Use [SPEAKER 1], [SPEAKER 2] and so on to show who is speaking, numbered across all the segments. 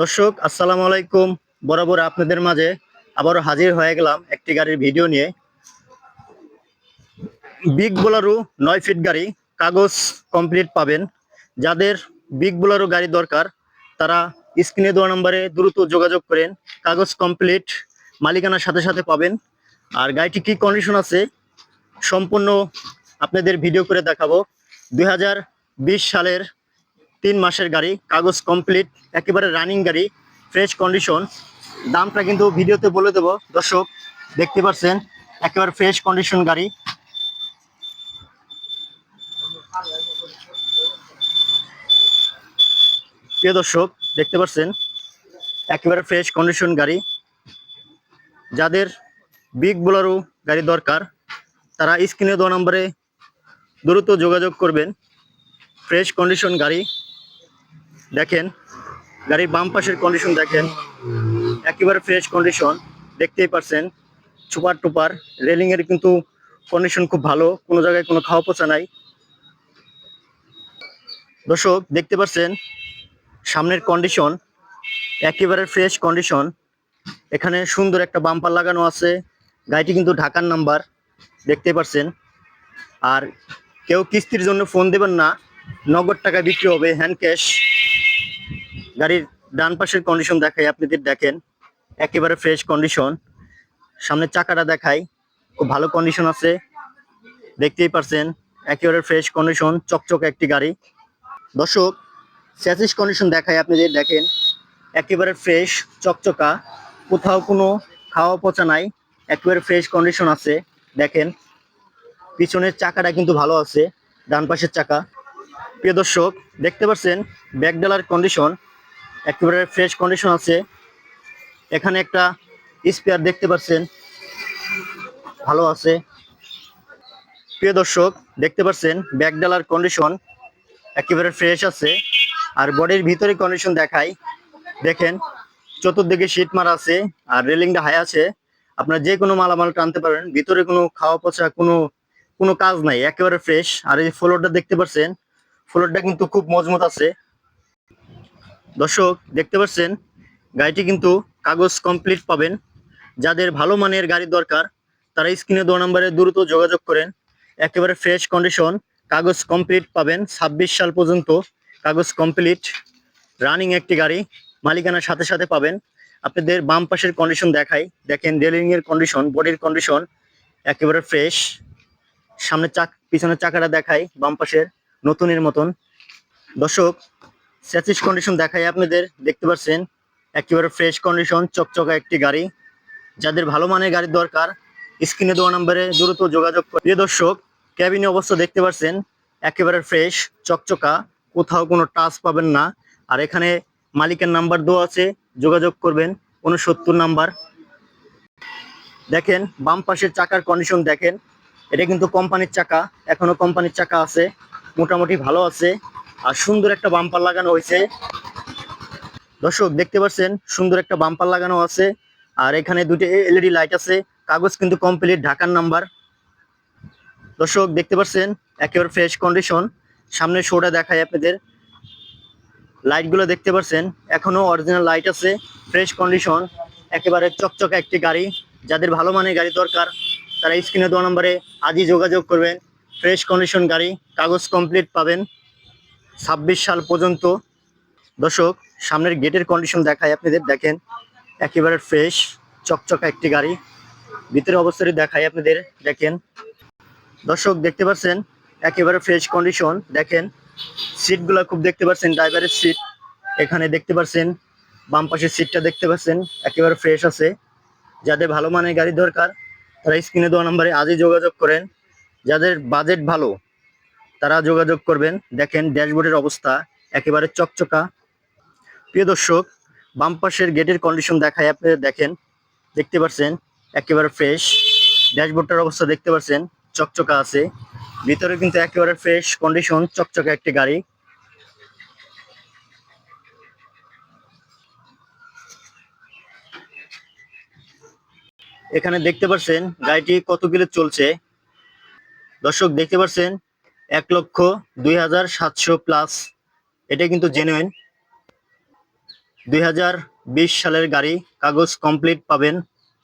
[SPEAKER 1] দর্শক, আসসালামু আলাইকুম। বরাবর আপনাদের মাঝে আবারও হাজির হয়ে গেলাম একটি গাড়ির ভিডিও নিয়ে। বিগ বোলারু নয় ফিট গাড়ি, কাগজ কমপ্লিট পাবেন। যাদের বিগ বোলারু গাড়ি দরকার, তারা স্ক্রিনে দেওয়া নম্বরে দ্রুত যোগাযোগ করেন, কাগজ কমপ্লিট মালিকানার সাথে সাথে পাবেন। আর গাড়িটি কি কন্ডিশন আছে, সম্পূর্ণ আপনাদের ভিডিও করে দেখাবো। দু হাজার বিশ সালের তিন মাসের গাড়ি, কাগজ কমপ্লিট একেবারে রানিং গাড়ি ফ্রেশ কন্ডিশন দামটা কিন্তু ভিডিওতে বলে দেবো। দর্শক, দেখতে পাচ্ছেন, একেবারে ফ্রেশ কন্ডিশন গাড়ি। প্রিয় দর্শক, দেখতে পাচ্ছেন, একেবারে ফ্রেশ কন্ডিশন গাড়ি। যাদের বিগ বোলারও গাড়ি দরকার, তারা স্ক্রিনে দেওয়া নম্বরে দ্রুত যোগাযোগ করবেন। ফ্রেশ কন্ডিশন গাড়ি। দেখেন, গাড়ির বাম পাশের কন্ডিশন দেখেন, একেবারে ফ্রেশ কন্ডিশন দেখতেই পারছেন, সুপার টুপার রেলিং এর কিন্তু কন্ডিশন খুব ভালো, কোনো জায়গায় কোনো খাওয়া পচা নাই। দর্শক, দেখতে পাচ্ছেন সামনের কন্ডিশন একেবারে ফ্রেশ কন্ডিশন এখানে সুন্দর একটা বাম্পার লাগানো আছে, গাড়িটি কিন্তু ঢাকার নাম্বার দেখতে পাচ্ছেন আর কেউ কিস্তির জন্য ফোন দেবেন না, নগদ টাকা বিক্রি হবে হ্যান্ড ক্যাশ গাড়ির ডান পাশের কন্ডিশন দেখাই আপনাদের দেখেন, একেবারে ফ্রেশ কন্ডিশন সামনে চাকাটা দেখাই, খুব ভালো কন্ডিশন আছে, দেখতেই পারছেন, একেবারে ফ্রেশ কন্ডিশন চকচক একটি গাড়ি। দর্শক স্যাচিস কন্ডিশন দেখাই আপনাদের দেখেন, একেবারে ফ্রেশ চকচকা, কোথাও কোনো খাওয়া পচা নাই, একেবারে ফ্রেশ কন্ডিশন আছে, দেখেন, পিছনের চাকাটা কিন্তু ভালো আছে, ডান পাশের চাকা। প্রিয় দর্শক, দেখতে পাচ্ছেন ব্যাকডালার কন্ডিশন একেবারে ফ্রেশ কন্ডিশন আছে। এখানে একটা স্পেয়ার দেখতে পাচ্ছেন। ভালো আছে। প্রিয় দর্শক, দেখতে পাচ্ছেন ব্যাকডালার কন্ডিশন একেবারে ফ্রেশ আছে। আর বডির ভিতরে কন্ডিশন দেখাই। দেখেন, চতুর্দিকে শীট মারা আছে আর রেলিংটা হাই আছে। আপনার যে কোনো মালামাল টানতে পারেন। ভিতরে কোনো খাওয়া পচা, কোনো কোনো কাজ নাই, একেবারে ফ্রেশ আর এই ফ্লোরটা দেখতে পাচ্ছেন ফ্লোরটা কিন্তু খুব মজবুত আছে। দর্শক, দেখতে পাচ্ছেন, গাড়িটি কিন্তু কাগজ কমপ্লিট পাবেন। যাদের ভালো মানের গাড়ি দরকার, তারা স্ক্রিনে দু নম্বরে দ্রুত যোগাযোগ করেন। একেবারে ফ্রেশ কন্ডিশন কাগজ কমপ্লিট পাবেন। ছাব্বিশ সাল পর্যন্ত কাগজ কমপ্লিট রানিং একটি গাড়ি, মালিকানার সাথে সাথে পাবেন। আপনাদের বাম পাশের কন্ডিশন দেখাই। দেখেন রেলিং এর কন্ডিশন বডির কন্ডিশন একেবারে ফ্রেশ সামনে চাক, পিছনের চাকাটা দেখাই, বাম পাশের নতুনের মতন। দর্শক স্যাচিস কন্ডিশন দেখাই আপনাদের, দেখতে পাচ্ছেন, একেবারে ফ্রেশ কন্ডিশন চকচকা একটি গাড়ি। যাদের ভালো মানের গাড়ির দরকার, স্ক্রিনে দেওয়া নম্বরে দ্রুত যোগাযোগ প্রিয় দর্শক ক্যাবিনে অবস্থা দেখতে পাচ্ছেন, একেবারে ফ্রেশ চকচকা, কোথাও কোনো টাচ পাবেন না। আর এখানে মালিকের নাম্বার দেওয়া আছে, যোগাযোগ করবেন উনসত্তর নাম্বার দেখেন, বাম পাশের চাকার কন্ডিশন দেখেন। এটা কিন্তু কোম্পানির চাকা, এখনও কোম্পানির চাকা আছে, মোটামুটি ভালো আছে। আর সুন্দর একটা বাম্পার লাগানো হয়েছে। দর্শক, দেখতে পাচ্ছেন, সুন্দর একটা বাম্পার লাগানো আছে। আর এখানে দুটি এলইডি লাইট আছে, কাগজ কিন্তু কমপ্লিট ঢাকার নাম্বার। দর্শক, দেখতে পাচ্ছেন, একেবারে ফ্রেশ কন্ডিশন সামনে শোটা দেখায় আপনাদের। লাইটগুলো দেখতে পাচ্ছেন, এখনও অরিজিনাল লাইট আছে ফ্রেশ কন্ডিশন একেবারে চকচকে একটি গাড়ি। যাদের ভালো মানের গাড়ি দরকার, তারা স্ক্রিনে দেওয়া নম্বরে আজই যোগাযোগ করবেন। ফ্রেশ কন্ডিশন গাড়ি, কাগজ কমপ্লিট পাবেন। ছাব্বিশ সাল পর্যন্ত। দর্শক, সামনের গেটের কন্ডিশন দেখায় আপনাদের। দেখেন, একেবারে ফ্রেশ চকচকা একটি গাড়ি। ভিতরে অবস্থাটি দেখায় আপনাদের। দেখেন, দর্শক, দেখতে পাচ্ছেন, একেবারে ফ্রেশ কন্ডিশন দেখেন সিটগুলো খুব দেখতে পাচ্ছেন ড্রাইভারের সিট এখানে দেখতে পাচ্ছেন, বাম পাশের সিটটা দেখতে পাচ্ছেন, একেবারে ফ্রেশ আছে। যাদের ভালো মানের গাড়ি দরকার, তারা স্ক্রিনে দেওয়া নম্বরে আজই যোগাযোগ করেন। যাদের বাজেট ভালো তারা যোগাযোগ করবেন। দেখেন ড্যাশবোর্ডের অবস্থা একেবারে চকচকা। প্রিয় দর্শক, বাম পাশের গেটের কন্ডিশন দেখায় আপনি দেখেন, দেখতে পাচ্ছেন একেবারে ফ্রেশ ড্যাশবোর্ডটার অবস্থা দেখতে পাচ্ছেন চকচকা আছে। ভিতরে কিন্তু একেবারে ফ্রেশ কন্ডিশন চকচকা একটি গাড়ি। এখানে দেখতে পাচ্ছেন গাড়িটি কত কিলো চলছে? দর্শক, দেখতে পাচ্ছেন এক লক্ষ দুই হাজার সাতশো প্লাস এটা কিন্তু জেনুইন দুই হাজার বিশ সালের গাড়ি, কাগজ কমপ্লিট পাবেন,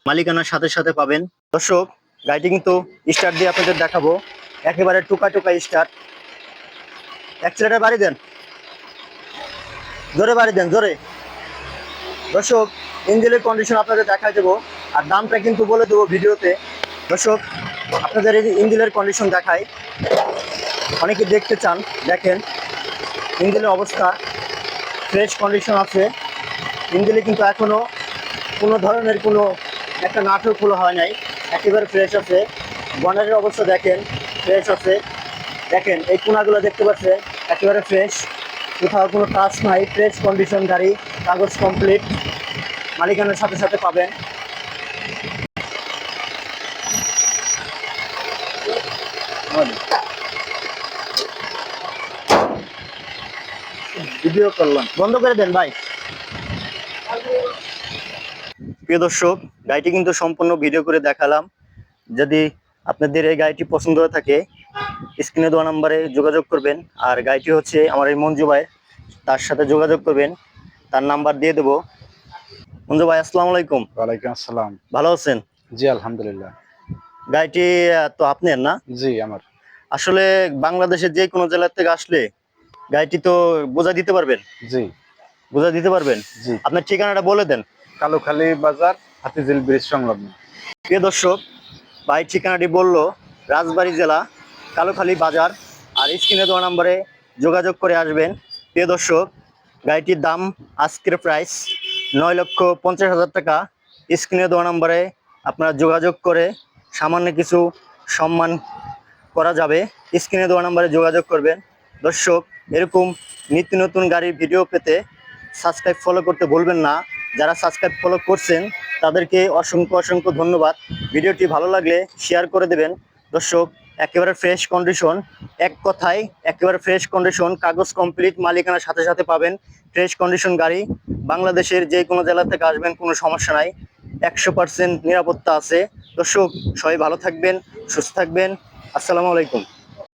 [SPEAKER 1] মালিকানার সাথে সাথে পাবেন। দর্শক, গাড়িটি কিন্তু স্টার্ট দিয়ে আপনাদের দেখাবো। একেবারে টুকা টুকা স্টার্ট অ্যাক্সিলেটার বাড়ি দেন। জোরে বাড়ি দেন, জোরে। দর্শক ইঞ্জিনের কন্ডিশন আপনাদের দেখাই দেবো। আর দামটা কিন্তু বলে দেবো ভিডিওতে। দর্শক, আপনাদের এই ইঞ্জিনের কন্ডিশন দেখাই। অনেকে দেখতে চান, দেখেন। ইঞ্জিনের অবস্থা ফ্রেশ কন্ডিশন আছে। ইঞ্জিনে কিন্তু এখনও কোনো ধরনের কোনো একটা নাটক খোলা হয় নাই। একেবারে ফ্রেশ আছে। বনারের অবস্থা দেখেন ফ্রেশ আছে। দেখেন, এই কোনাগুলো দেখতে পাচ্ছেন একেবারে ফ্রেশ কোথাও কোনো কাজ নাই ফ্রেশ কন্ডিশন গাড়ি, কাগজ কমপ্লিট মালিকানার সাথে সাথে পাবেন। ভিডিও করলাম। বন্ধ করে দেন ভাই। প্রিয় দর্শক গাড়িটি কিন্তু সম্পূর্ণ ভিডিও করে দেখালাম। যদি আপনাদের এই গাড়িটি পছন্দ হয়ে থাকে স্ক্রিনে দেওয়া নাম্বারে যোগাযোগ করবেন। আর গাড়িটি হচ্ছে আমার এই মঞ্জু ভাই তার সাথে যোগাযোগ করবেন। তার নাম্বার দিয়ে দেবো। মঞ্জু ভাই আসসালামু আলাইকুম।
[SPEAKER 2] ওয়ালাইকুম আসসালাম।
[SPEAKER 1] ভালো আছেন?
[SPEAKER 2] জি আলহামদুলিল্লাহ।
[SPEAKER 1] গাড়িটি তো আপনার না?
[SPEAKER 2] জি আমার।
[SPEAKER 1] আসলে বাংলাদেশের যে কোনো জেলার থেকে আসলে গাড়িটি তো বোঝা দিতে পারবেন।
[SPEAKER 2] জি।
[SPEAKER 1] বোঝা দিতে পারবেন?
[SPEAKER 2] জি।
[SPEAKER 1] আপনার ঠিকানাটা বলে দেন।
[SPEAKER 2] কালুখালী বাজার হাতিঝিল ব্রিজ সংলগ্ন।
[SPEAKER 1] প্রিয় দর্শক ভাই ঠিকানাটি বলল রাজবাড়ী জেলা কালোখালী বাজার। আর স্ক্রিনে দেওয়া নাম্বারে যোগাযোগ করে আসবেন। প্রিয় দর্শক গাড়িটির দাম আজকের প্রাইস নয় লক্ষ পঞ্চাশ হাজার টাকা। স্ক্রিনে দেওয়া নাম্বারে আপনারা যোগাযোগ করে সামান্য কিছু সম্মান করা যাবে। স্ক্রিনে দেওয়া নাম্বারে যোগাযোগ করবেন। দর্শক এরকম নিত্য নতুন গাড়ির ভিডিও পেতে সাবস্ক্রাইব ফলো করতে ভুলবেন না। যারা সাবস্ক্রাইব ফলো করছেন, তাদেরকে অসংখ্য অসংখ্য ধন্যবাদ। ভিডিওটি ভালো লাগলে শেয়ার করে দেবেন। দর্শক, একেবারে ফ্রেশ কন্ডিশন এক কথায়, একেবারে ফ্রেশ কন্ডিশন কাগজ কমপ্লিট মালিকানার সাথে সাথে পাবেন ফ্রেশ কন্ডিশন গাড়ি। বাংলাদেশের যে কোনো জেলা থেকে আসবেন, কোনো সমস্যা নাই। একশো পার্সেন্ট নিরাপত্তা আছে। দর্শক, সবাই ভালো থাকবেন, সুস্থ থাকবেন। আসসালামু আলাইকুম।